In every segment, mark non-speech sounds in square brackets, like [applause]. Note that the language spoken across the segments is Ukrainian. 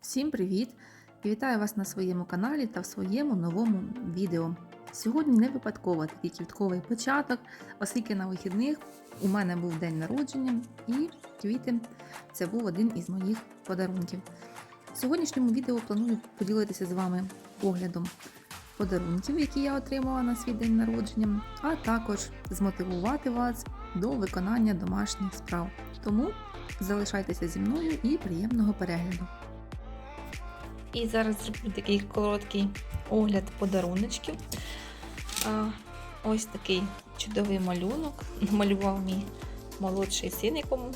Всім привіт! Вітаю вас на своєму каналі та в своєму новому відео. Сьогодні не випадково такий квітковий початок, оскільки на вихідних у мене був день народження і квіти це був один із моїх подарунків. В сьогоднішньому відео планую поділитися з вами оглядом подарунків, які я отримала на свій день народження, а також змотивувати вас до виконання домашніх справ. Тому залишайтеся зі мною і приємного перегляду. І зараз зроблю такий короткий огляд подаруночків. Ось такий чудовий малюнок. [laughs] Малював мій молодший син, якому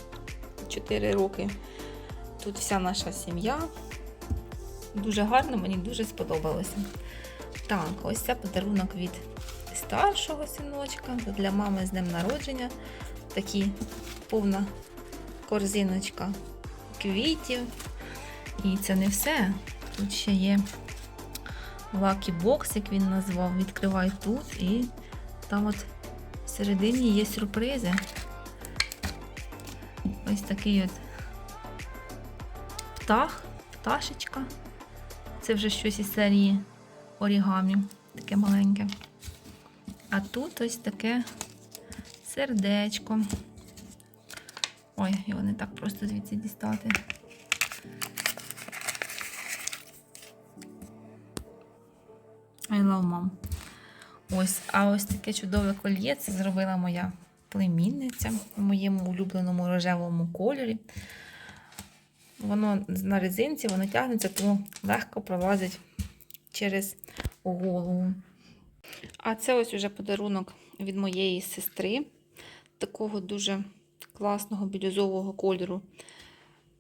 4 роки. Тут вся наша сім'я. Дуже гарно, мені дуже сподобалося. Так, ось це подарунок від старшого синочка. Для мами з днем народження. Такі повна корзиночка квітів. І це не все. Тут ще є Lucky Box, як він назвав. Відкривай тут і там от всередині є сюрпризи. Ось такий от птах, пташечка. Це вже щось із серії орігамі, таке маленьке. А тут ось таке сердечко. Ой, його не так просто звідси дістати. Love mom. Ось, а ось таке чудове кольє це зробила моя племінниця в моєму улюбленому рожевому кольорі. Воно на резинці, воно тягнеться, тому легко пролазить через голову. А це ось уже подарунок від моєї сестри, такого дуже класного бірюзового кольору.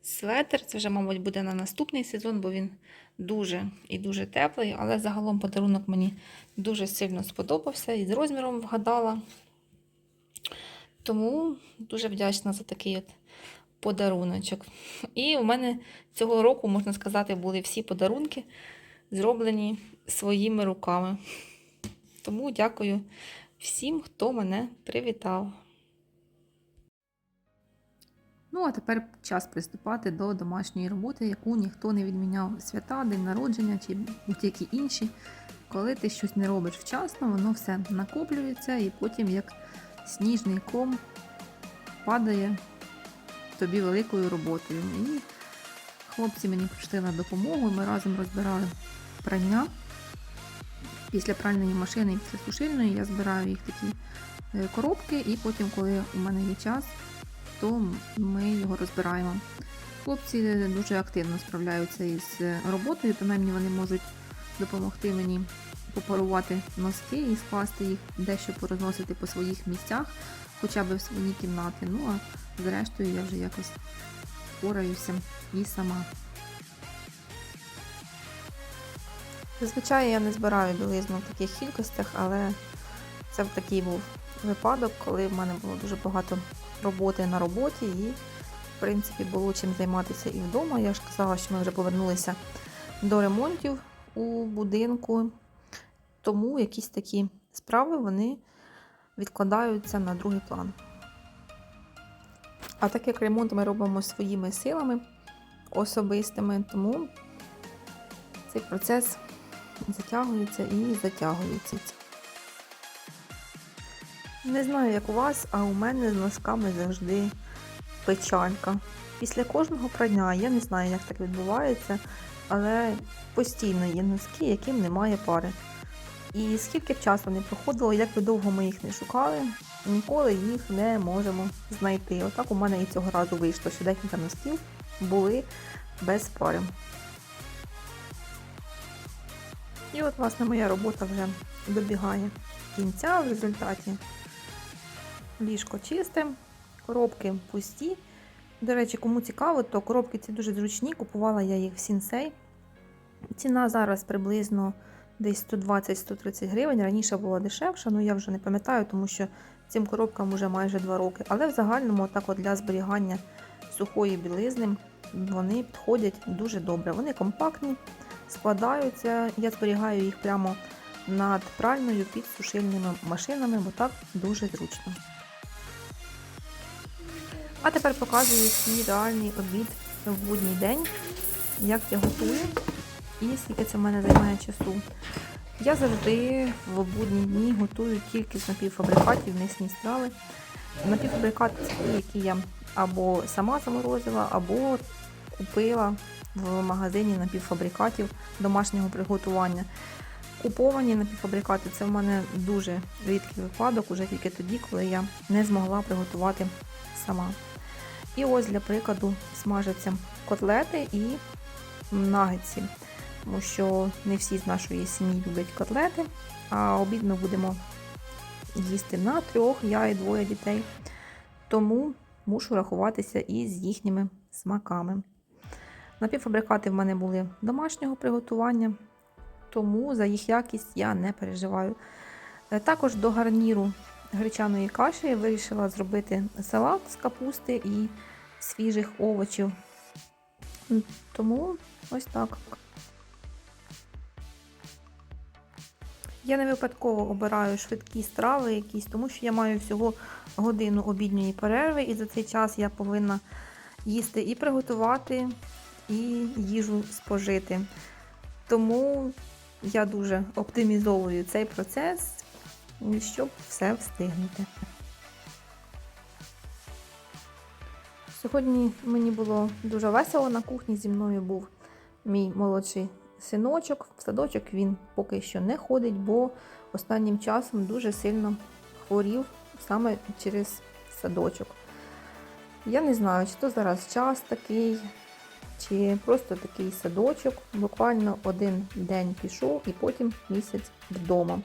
Светр, це вже, мабуть, буде на наступний сезон, бо він дуже і дуже теплий, але загалом подарунок мені дуже сильно сподобався і з розміром вгадала. Тому дуже вдячна за такий от подаруночок. І у мене цього року, можна сказати, були всі подарунки зроблені своїми руками. Тому дякую всім, хто мене привітав. Ну, а тепер час приступати до домашньої роботи, яку ніхто не відміняв свята, день народження чи будь-які інші. Коли ти щось не робиш вчасно, воно все накоплюється і потім, як сніжний ком, падає тобі великою роботою. І хлопці мені прийшли на допомогу, ми разом розбирали прання. Після пральної машини і після сушильної я збираю їх такі е, коробки, і потім, коли у мене є час, то ми його розбираємо. Хлопці дуже активно справляються із роботою, принаймні вони можуть допомогти мені попарувати носки і скласти їх, дещо порозносити по своїх місцях, хоча б в свої кімнати. Ну а зрештою я вже якось впораюся і сама. Зазвичай я не збираю білизну в таких кількостях, але це в такий був випадок, коли в мене було дуже багато роботи на роботі і, в принципі, було чим займатися і вдома. Я ж казала, що ми вже повернулися до ремонтів у будинку, тому якісь такі справи вони відкладаються на другий план. А так як ремонт ми робимо своїми силами особистими, тому цей процес затягується і затягується. Не знаю, як у вас, а у мене з носками завжди печалька. Після кожного прання я не знаю, як так відбувається, але постійно є носки, яким немає пари. І скільки б часу не проходило, як би довго ми їх не шукали, ніколи їх не можемо знайти. Отак у мене і цього разу вийшло, що декілька носків були без пари. І от, власне, моя робота вже добігає кінця в результаті. Ліжко чисте, коробки пусті. До речі, кому цікаво, то коробки ці дуже зручні. Купувала я їх в Сінсей. Ціна зараз приблизно десь 120-130 гривень. Раніше була дешевша, ну я вже не пам'ятаю, тому що цим коробкам вже майже 2 роки. Але в загальному, так от для зберігання сухої білизни, вони підходять дуже добре. Вони компактні, складаються. Я зберігаю їх прямо над пральною під сушильними машинами, бо так дуже зручно. А тепер показую свій реальний обід в будній день. як я готую і скільки це в мене займає часу. Я завжди в будні дні готую тільки з напівфабрикатів, м'ясні страви. Напівфабрикати це які я або сама заморозила, або купила в магазині напівфабрикатів домашнього приготування. Куповані напівфабрикати це в мене дуже рідкий випадок, уже тільки тоді, коли я не змогла приготувати сама. І ось для прикладу смажаться котлети і нагетси, тому що не всі з нашої сім'ї люблять котлети, а обід ми будемо їсти на трьох, я і двоє дітей. Тому мушу рахуватися і з їхніми смаками. Напівфабрикати в мене були домашнього приготування, тому за їх якість я не переживаю. Е, Також до гарніру гречаної каші я вирішила зробити салат з капусти і свіжих овочів. Тому ось так. Я не випадково обираю швидкі страви якісь, тому що я маю всього годину обідньої перерви, і за цей час я повинна їсти і приготувати, і їжу спожити. Тому я дуже оптимізовую цей процес, щоб все встигнути. Сьогодні мені було дуже весело на кухні. Зі мною був мій молодший синочок. В садочок він поки що не ходить, бо останнім часом дуже сильно хворів саме через садочок. Я не знаю, чи то зараз час такий, чи просто такий садочок. Буквально один день пішов і потім місяць вдома.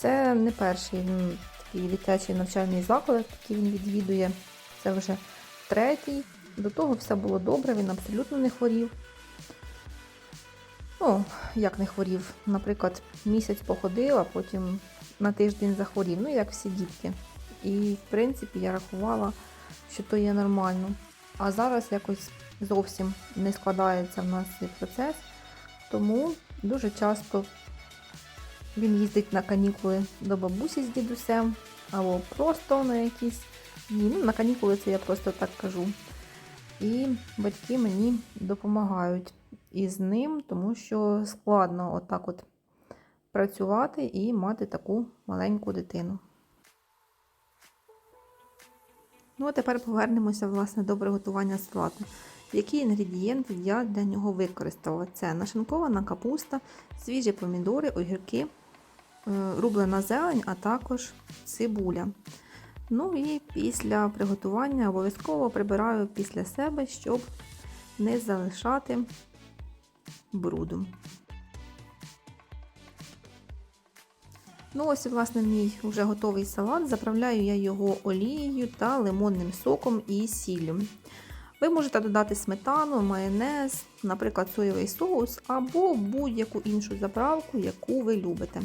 Це не перший м, такий дитячий навчальний заклад, який він відвідує. Це вже третій. До того все було добре, він абсолютно не хворів. Ну, як не хворів, наприклад, місяць походив, а потім на тиждень захворів, ну як всі дітки. І в принципі я рахувала, що то є нормально. А зараз якось зовсім не складається в нас цей процес, тому дуже часто він їздить на канікули до бабусі з дідусем, або просто на якісь дні. Ну, на канікули це я просто так кажу. І батьки мені допомагають із ним, тому що складно отак от працювати і мати таку маленьку дитину. Ну, а тепер повернемося власне до приготування салату. Які інгредієнти я для нього використала? Це нашинкована капуста, свіжі помідори, огірки, рублена зелень, а також цибуля. Ну і після приготування обов'язково прибираю після себе, щоб не залишати бруду. Ну, ось, власне, мій вже готовий салат. Заправляю я його олією та лимонним соком і сіллю. Ви можете додати сметану, майонез, наприклад, соєвий соус або будь-яку іншу заправку, яку ви любите.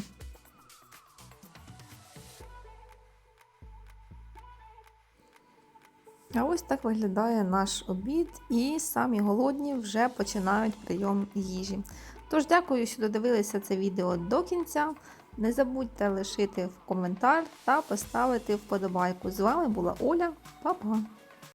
А ось так виглядає наш обід, і самі голодні вже починають прийом їжі. Тож, дякую, що додивилися це відео до кінця. Не забудьте лишити в коментар та поставити вподобайку. З вами була Оля. Па-па!